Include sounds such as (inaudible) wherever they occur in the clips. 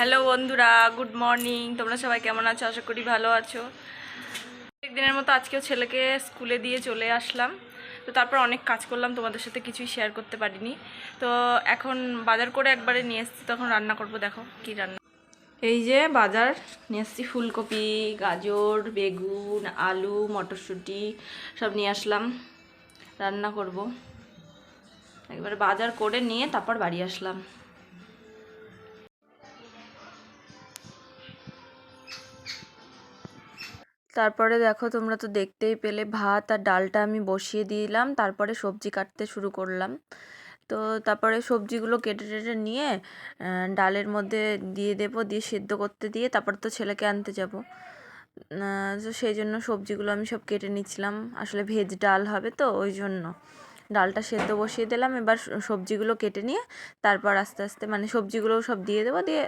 Hello বন্ধুরা, good morning. তোমরা সবাই কেমন আছো? আশা করি ভালো আছো। দিনের মতো আজকেও ছেলেকে স্কুলে দিয়ে চলে আসলাম। তো তারপর অনেক কাজ করলাম, তোমাদের সাথে কিছুই শেয়ার করতে পারিনি। তো এখন বাজার করে একবারে নিয়ে এসেছি, তখন রান্না করব, দেখো কি রান্না। এই যে বাজার, নিয়ে এসেছি ফুলকপি, গাজর, বেগুন, আলু, মটরশুঁটি, সব নিয়ে আসলাম। রান্না করব। একবারে বাজার করে নিয়ে তারপর বাড়ি আসলাম। তারপরে দেখো তোমরা তো দেখতেই পেলে, ভাত আর ডালটা আমি বসিয়ে দিলাম, তারপরে সবজি কাটতে শুরু করলাম। তো তারপরে সবজিগুলো কেটে টেটে নিয়ে ডালের মধ্যে দিয়ে দেবো, দিয়ে সেদ্ধ করতে দিয়ে তারপর তো ছেলেকে আনতে যাব। তো সেই জন্য সবজিগুলো আমি সব কেটে নিচ্ছিলাম। আসলে ভেজ ডাল হবে তো, ওই জন্য। ডালটা সেদ্ধ বসিয়ে দিলাম, এবার সবজিগুলো কেটে নিয়ে তারপর আস্তে আস্তে মানে সবজিগুলো সব দিয়ে দেবো, দিয়ে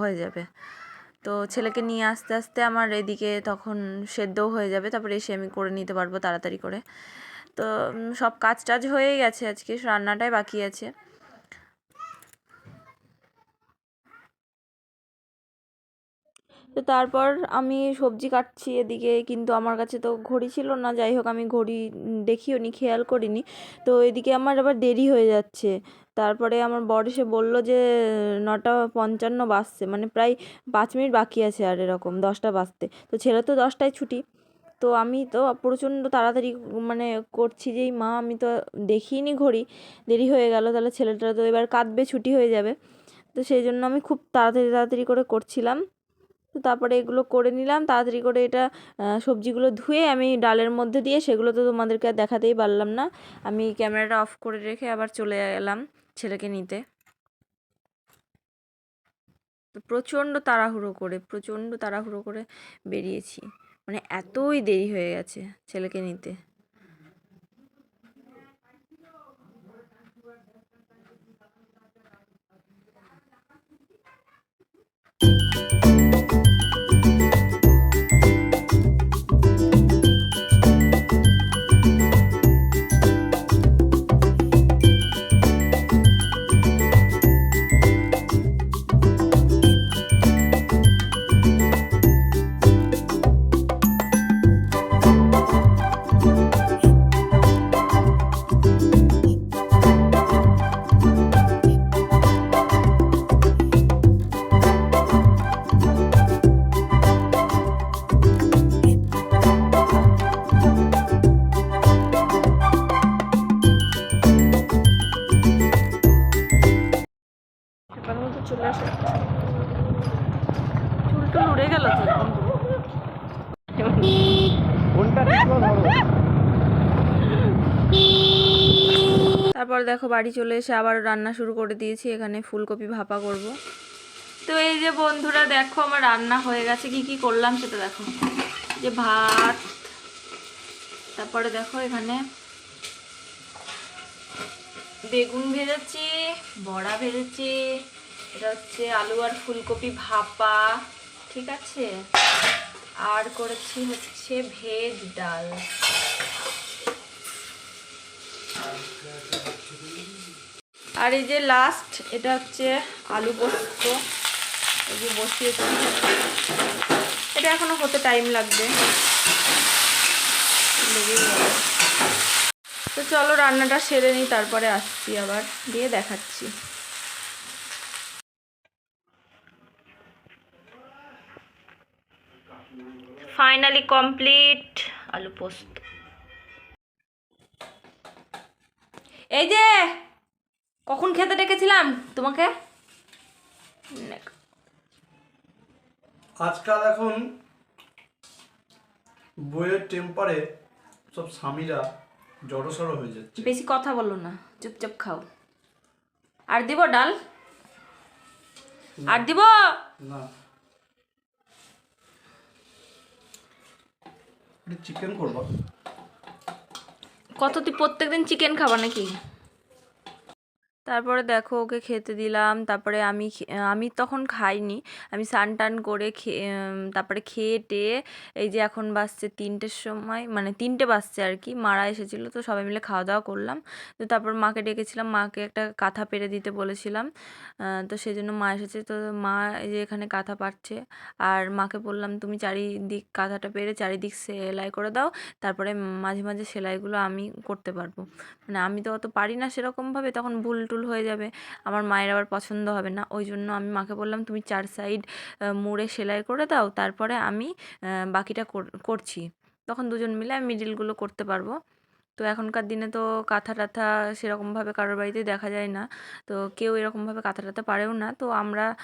হয়ে যাবে। তো ছেলেকে নিয়ে আস্তে আস্তে আমার এদিকে তখন সেদ্ধও হয়ে যাবে, তারপরে এসে আমি করে নিতে পারব তাড়াতাড়ি করে। তো সব কাজ টাজ হয়ে গেছে আজকে, রান্নাটাই বাকি আছে। তো তারপর আমি সবজি কাটছি এদিকে, কিন্তু আমার কাছে তো ঘড়ি ছিল না। যাই হোক আমি ঘড়ি দেখিও নি, খেয়াল করিনি। তো এদিকে আমার আবার দেরি হয়ে যাচ্ছে। তারপরে আমার বর এসে বলল যে, নটা পঞ্চান্ন বাজছে মানে প্রায় পাঁচ মিনিট বাকি আছে আর এরকম, দশটা বাজতে। তো ছেলে তো দশটায় ছুটি। তো আমি তো প্রচণ্ড তাড়াতাড়ি মানে করছি যেই মা, আমি তো দেখিনি ঘড়ি, দেরি হয়ে গেল, তাহলে ছেলেটা তো এবার কাঁদবে, ছুটি হয়ে যাবে। তো সেই জন্য আমি খুব তাড়াতাড়ি তাড়াতাড়ি করে করছিলাম। তো তারপরে এগুলো করে নিলাম, তাড়াতাড়ি করে এটা সবজিগুলো ধুয়ে আমি ডালের মধ্যে দিয়ে সেগুলো তো তোমাদেরকে আর দেখাতেই পারলাম না। আমি ক্যামেরাটা অফ করে রেখে আবার চলে এলাম ছেলেকে নিতে। তো প্রচণ্ড তাড়াহুড়ো করে, প্রচণ্ড তাড়াহুড়ো করে বেরিয়েছি। মানে এতই দেরি হয়ে গেছে ছেলেকে নিতে। えっ? উড়ে গেল তো? তারপর দেখো বাড়ি চলে এসে আবার রান্না শুরু করে দিয়েছি এখানে ফুলকপি ভাপা করব। তো এই যে বন্ধুরা দেখো আমার রান্না হয়ে গেছে কি কি করলাম সেটা দেখো। যে ভাত তারপরে দেখো এখানে বেগুন ভেজেছি বড়া ভেজেছি এটা হচ্ছে আলু আর ফুলকপি ভাপা। ঠিক আছে? আর করেছি হচ্ছে ভেজ ডাল। আর এই যে লাস্ট এটা হচ্ছে আলু পোস্ত। এই যে বসিয়েছি। এটা এখনও হতে টাইম লাগবে। তো চলো রান্নাটা সেরে নিই, তারপরে আসছি আবার। দিয়ে দেখাচ্ছি। ফাইনালি কমপ্লিট আলু পোস্ত। এই যে কখন খেতে ডেকেছিলাম তোমাকে? আজকাল এখন বইয়ের টেম্পারে সব স্বামীরা জড়সড় হয়ে যাচ্ছে। বেশি কথা বলো না চুপচাপ খাও। আর দিব ডাল? আর দিব? না। চিকেন করব। কত তুই প্রত্যেকদিন চিকেন খাবা নাকি? তারপরে দেখো ওকে খেতে দিলাম, তারপরে আমি আমি তখন খাইনি। আমি স্নান টান করে খেয়ে তারপরে খেয়ে টেয়ে এই যে এখন বাসছে তিনটের সময় মানে তিনটে বাসছে আর কি, মারা এসেছিল তো সবাই মিলে খাওয়া দাওয়া করলাম। তো তারপর মাকে ডেকেছিলাম, মাকে একটা কাঁথা পেরে দিতে বলেছিলাম তো সেই জন্য মা এসেছে। তো মা এই যে এখানে কাঁথা পাচ্ছে আর মাকে বললাম, তুমি চারিদিক কাঁথাটা পেরে চারিদিক সেলাই করে দাও, তারপরে মাঝে মাঝে সেলাইগুলো আমি করতে পারব। মানে আমি তো অত পারি না সেরকমভাবে, তখন ভুল টুল হয়ে যাবে, আমার মায়ের আবার পছন্দ হবে না। ওই জন্য আমি মাকে বললাম, তুমি চার সাইড মুড়ে সেলাই করে দাও, তারপরে আমি বাকিটা কর- করছি। তখন দুজন মিলে আমি মিডিলগুলো করতে পারব। তো এখনকার দিনে তো কাঁথা টাথা সেরকমভাবে কারোর বাড়িতে দেখা যায় না। তো কেউ এরকমভাবে কাঁথা টাথা পারেও না। তো আমরা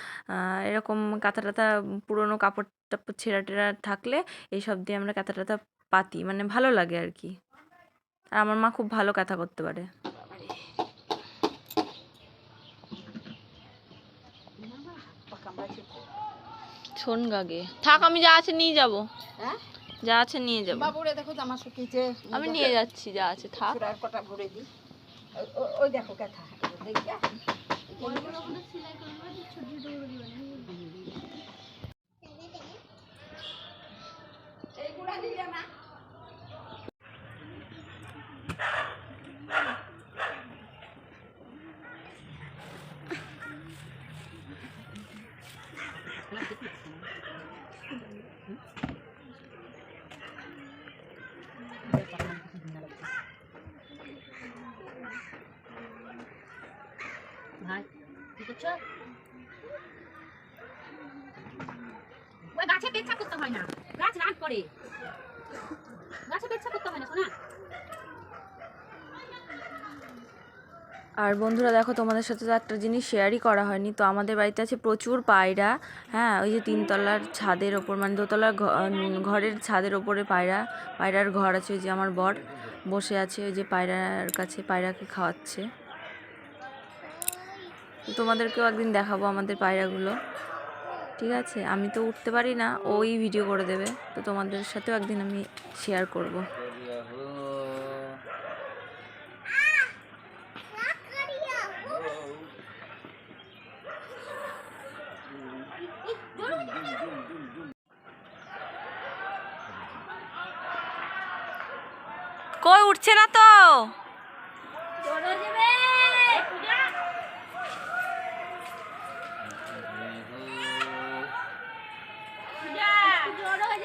এরকম কাঁথা টাথা, পুরোনো কাপড় টাপড় ছেঁড়া টেরা থাকলে এইসব দিয়ে আমরা কাঁথা টাথা পাতি। মানে ভালো লাগে আর কি। আর আমার মা খুব ভালো কাঁথা করতে পারে। শোন গাগে থাক আমি যা আছে নিয়ে যাব। হ্যাঁ? যা আছে নিয়ে যাব। বাবুরে দেখো জামা শুকিয়েছে আমি নিয়ে যাচ্ছি যা আছে থাক। চূড়ার কটা ভরে দিই। ওই- দেখো কথা। এইগুলা নিলে না। ওই গাছে পেচ্ছা করতে হয় না। গাছ করে। গাছে পেচ্ছা করতে হয় না শোনা আর বন্ধুরা, দেখো, তোমাদের সাথে তো একটা জিনিস শেয়ারই করা হয়নি। তো আমাদের বাড়িতে আছে প্রচুর পায়রা। হ্যাঁ ওই যে তিনতলার ছাদের ওপর মানে দোতলার ঘরের ছাদের ওপরে পায়রা, পায়রার ঘর আছে ওই যে আমার বর বসে আছে, ওই যে পায়রার কাছে পায়রাকে খাওয়াচ্ছে। তোমাদেরকেও একদিন দেখাবো আমাদের পায়রাগুলো। ঠিক আছে? আমি তো উঠতে পারি না, ওই ভিডিও করে দেবে। তো তোমাদের সাথেও একদিন আমি শেয়ার করব। কই উঠছে না তো?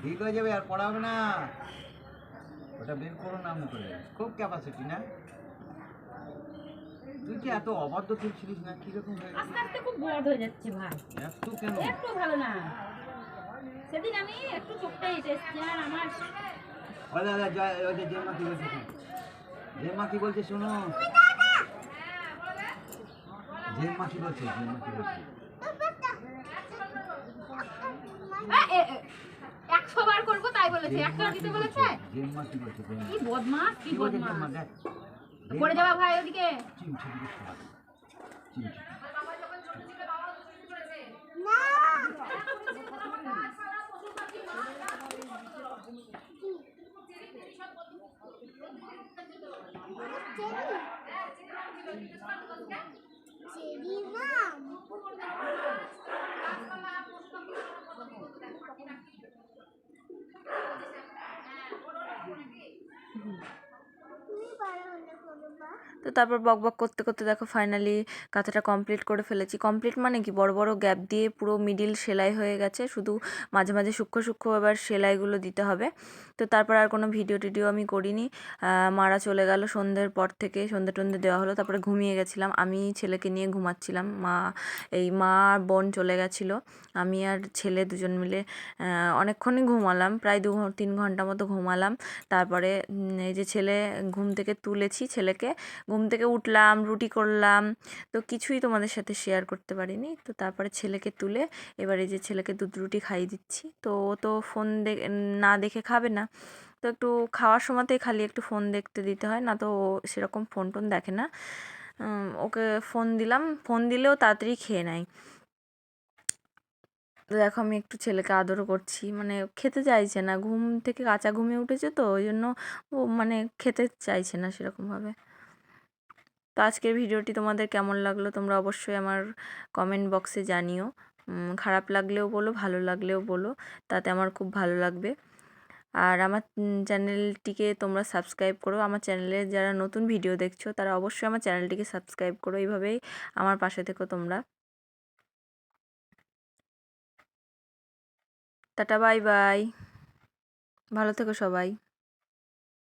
ঠিক হয়ে যাবে আর পড়া হবে না। ওটা বের করো না মুখে খুব ক্যাপাসিটি না? তুই কি এত অবাধ্য তুলছিলিস না? কীরকম হয়ে আস্তে আস্তে খুব বড় হয়ে যাচ্ছে ভাই। এত কেন? একটু ভালো না। সেদিন আমি একটু চোখটা এসেছি আর আমার ওই দাদা জয় ওই যে জেম্মা কি বলছে। জেম্মা কি বলছে শোনো? ঝেম মাছি বলছে ঝেম করব তাই বলেছে। একশো দিতে বলেছে? কি বদমাস কি বদমাস পড়ে যাবা ভাই ওদিকে। (laughs) তো তারপর বক বক করতে করতে দেখো ফাইনালি কাঁথাটা কমপ্লিট করে ফেলেছি। কমপ্লিট মানে কি? বড় বড় গ্যাপ দিয়ে পুরো মিডিল সেলাই হয়ে গেছে। শুধু মাঝে মাঝে সূক্ষ্ম সূক্ষ্ম এবার সেলাইগুলো দিতে হবে। তো তারপর আর কোনো ভিডিও টিডিও আমি করিনি। মারা চলে গেল সন্ধ্যের পর থেকে। সন্ধ্যে টন্ধে দেওয়া হলো। তারপরে ঘুমিয়ে গেছিলাম। আমি ছেলেকে নিয়ে ঘুমাচ্ছিলাম। মা, এই মা বোন চলে গেছিল। আমি আর ছেলে দুজন মিলে অনেকক্ষণই ঘুমালাম। প্রায় দু তিন ঘণ্টা মতো ঘুমালাম। তারপরে এই যে ছেলে ঘুম থেকে তুলেছি। ছেলেকে ঘুম থেকে উঠলাম, রুটি করলাম, তো কিছুই তোমাদের সাথে শেয়ার করতে পারিনি। তো তারপরে ছেলেকে তুলে এবার যে ছেলেকে দুধ রুটি খাইয়ে দিচ্ছি। তো ও তো ফোন না দেখে খাবে না। তো একটু খাওয়ার সময়তেই খালি একটু ফোন দেখতে দিতে হয়, না তো ও সেরকম ফোন টোন দেখে না। ওকে ফোন দিলাম। ফোন দিলেও তাড়াতাড়ি খেয়ে নেয়। তো দেখো আমি একটু ছেলেকে আদরও করছি। মানে খেতে চাইছে না। ঘুম থেকে কাঁচা ঘুমে উঠেছে তো, ওই জন্য ও মানে খেতে চাইছে না সেরকমভাবে। তো আজকের ভিডিওটি তোমাদের কেমন লাগল তোমরা অবশ্যই আমার কমেন্ট বক্সে জানিও। খারাপ লাগলেও বলো, ভালো লাগলেও বলো, তাতে আমার খুব ভালো লাগবে। আর আমার চ্যানেলটিকে তোমরা সাবস্ক্রাইব করো। আমার চ্যানেলে যারা নতুন ভিডিও দেখছ, তারা অবশ্যই আমার চ্যানেলটিকে সাবস্ক্রাইব করো। এইভাবেই আমার পাশে থেকো তোমরা। টাটা বাই বাই ভালো থেকো সবাই।